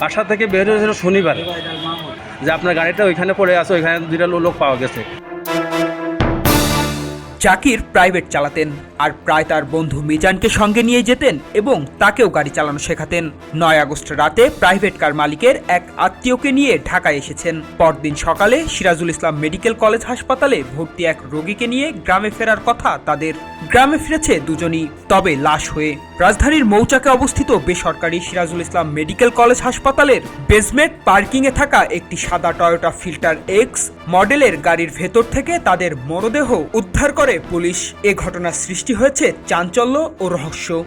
বাসা থেকে বের হয়েছিল শনিবার, যে আপনার গাড়িটা ওইখানে পড়ে আছে, ওইখানে দুইটা লোক পাওয়া গেছে। চাকির প্রাইভেট চালাতেন। আর প্রায় তার বন্ধু মিজানকে সঙ্গে নিয়ে যেতেন এবং তাকেও গাড়ি চালানো শেখাতেন। নয় আগস্ট রাতে প্রাইভেট কার মালিকের এক আত্মীয়কে নিয়ে ঢাকায় এসেছেন। পরদিন সকালে সিরাজুল ইসলাম মেডিকেল কলেজ হাসপাতালে ভর্তি এক রোগীকে নিয়ে গ্রামে ফেরার কথা তাদের। গ্রামে ফিরেছে দুজনই, তবে লাশ হয়ে। রাজধানীর মৌচাকে অবস্থিত বেসরকারি সিরাজুল ইসলাম মেডিকেল কলেজ হাসপাতালের বেসমেন্ট পার্কিংয়ে থাকা একটি সাদা টয়োটা ফিল্টার এক্স মডেলের গাড়ির ভেতর থেকে তাদের মরদেহ উদ্ধার করে পুলিশ। এ ঘটনার সৃষ্টি হয়েছে চাঞ্চল্য ও রহস্য।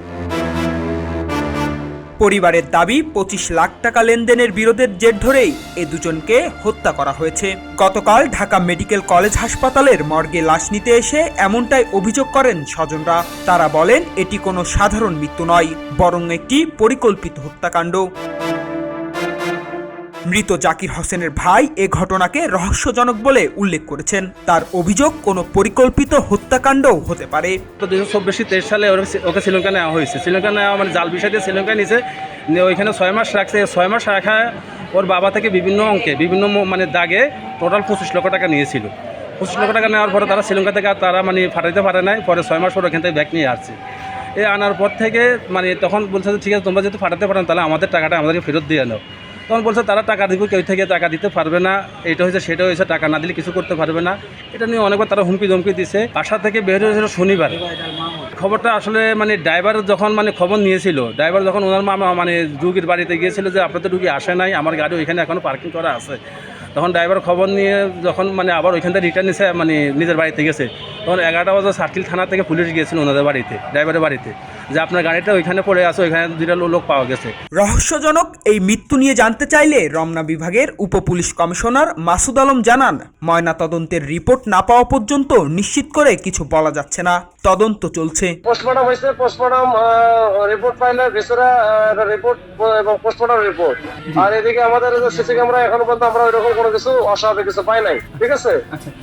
পরিবারের দাবি, পঁচিশ লাখ টাকা লেনদেনের বিরোধের জের ধরেই এ দুজনকে হত্যা করা হয়েছে। গতকাল ঢাকা মেডিকেল কলেজ হাসপাতালের মর্গে লাশ নিতে এসে এমনটাই অভিযোগ করেন স্বজনরা। তারা বলেন, এটি কোনো সাধারণ মৃত্যু নয়, বরং একটি পরিকল্পিত হত্যাকাণ্ড। মৃত জাকির হোসেনের ভাই এ ঘটনাকে রহস্যজনক বলে উল্লেখ করেছেন। তার অভিযোগ, কোনো পরিকল্পিত হত্যাকাণ্ডও হতে পারে। সালে ওকে শ্রীলঙ্কা নেওয়া হয়েছে। শ্রীলঙ্কা নেওয়া মানে জাল বিষয় দিয়ে শ্রীলঙ্কায় নিছে। ওইখানে ছয় মাস রাখছে। ছয় মাস রাখা ওর বাবা থেকে বিভিন্ন অঙ্কে, বিভিন্ন মানে দাগে টোটাল পঁচিশ লক্ষ টাকা নিয়েছিল। পঁচিশ লক্ষ টাকা নেওয়ার পরে তারা শ্রীলঙ্কা থেকে তারা মানে ফাটাইতে পারে নাই। পরে ছয় মাস পর ওখান থেকে ব্যাগ নিয়ে আসছে। এ আনার পর থেকে মানে তখন বলছে ঠিক আছে, তোমরা যেহেতু ফাটাতে পারো, তাহলে আমাদের টাকাটা আমাদেরকে ফেরত দিয়ে নাও। তখন বলছে, তারা টাকা দিব, কেউ থেকে টাকা দিতে পারবে না। এটা হয়েছে, সেটা হয়েছে, টাকা না দিলে কিছু করতে পারবে না। এটা নিয়ে অনেকবার তারা হুমকি ধমকি দিছে। বাসা থেকে বের হয়েছিল শনিবার। খবরটা আসলে মানে ড্রাইভার যখন মানে খবর নিয়েছিল, ড্রাইভার যখন ওনার মামা মানে রুগীর বাড়িতে গিয়েছিল যে আপনার তো রুগী আসে নাই, আমার গাড়ি ওইখানে এখনও পার্কিং করা আছে। তখন ড্রাইভার খবর নিয়ে যখন মানে আবার ওইখান থেকে রিটার্ন এসে মানে নিজের বাড়িতে গেছে। তখন এগারোটা বাজে সার্কিল থানা থেকে পুলিশ গিয়েছিল ওনাদের বাড়িতে ড্রাইভারের বাড়িতে যে আপনার গাড়িটা ওইখানে পড়ে আছে ওইখানে দুইটা লোক পাওয়া গেছে। রহস্যজনক এই মৃত্যু নিয়ে জানতে চাইলে রমনা বিভাগের উপপুলিশ কমিশনার মাসুদ আলম জানান ময়না তদন্তের রিপোর্ট না পাওয়া পর্যন্ত নিশ্চিত করে কিছু বলা যাচ্ছে না। তদন্ত চলছে। পোস্টমর্টম হয়েছে পোস্টমর্টম রিপোর্ট পাইলে ভিসরা রিপোর্ট এবং পোস্টমর্টম রিপোর্ট। আর এদিকে আমাদের সিসি ক্যামেরা এখনও পর্যন্ত আমরা ওইরকম কোনো কিছু অস্বাভাবিক কিছু পাই নাই ঠিক আছে?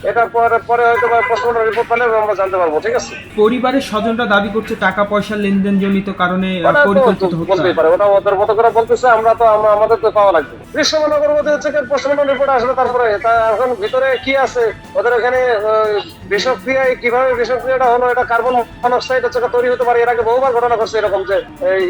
এটা পরে পরে হয়তো পোস্টমর্টম রিপোর্ট আমরা জানতে পারব ঠিক আছে? পরিবারের স্বজনরা দাবি করছে টাকা পয়সা লেনদেন জনিত কারণে পরিকল্পিত বলতেই পারে ওটা ওদের মতো করে বলতেছে আমরা তো আমরা- আমাদের তো পাওয়া লাগবে। বিশ্বমনগর মধ্যে হচ্ছে পোস্টমর্টম রিপোর্ট আসবে তারপরে তা এখন ভিতরে কি আছে? ওদের এখানে বিষক্রিয়ায় কীভাবে বিষক্রিয়াটা হলো এটা কার্বন মনোক্সাইড হচ্ছে তৈরি হতে পারে এর আগে বহুবার ঘটনা ঘটছে এরকম যে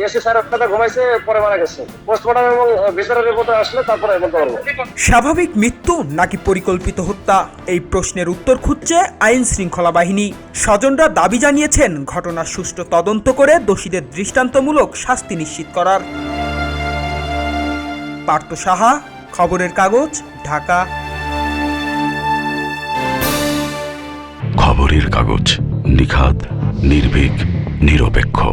এসি স্যার একটা ঘুমাইছে পরে মারা গেছে। পোস্টমর্টম এবং ভিতরের রিপোর্ট আসলে তারপরে বলতে পারব। স্বাভাবিক মৃত্যু নাকি পরিকল্পিত হত্যা? এই প্রশ্নের উত্তর খুঁজছে আইন শৃঙ্খলা বাহিনী স্বজনরা দাবি জানিয়েছেন, ঘটনার সুষ্ঠু তদন্ত করে দোষীদের দৃষ্টান্তমূলক শাস্তি নিশ্চিত করার। পার্থ সাহা, খবরের কাগজ, ঢাকা। খবরের কাগজ নিখাত নির্ভীক, নিরপেক্ষ।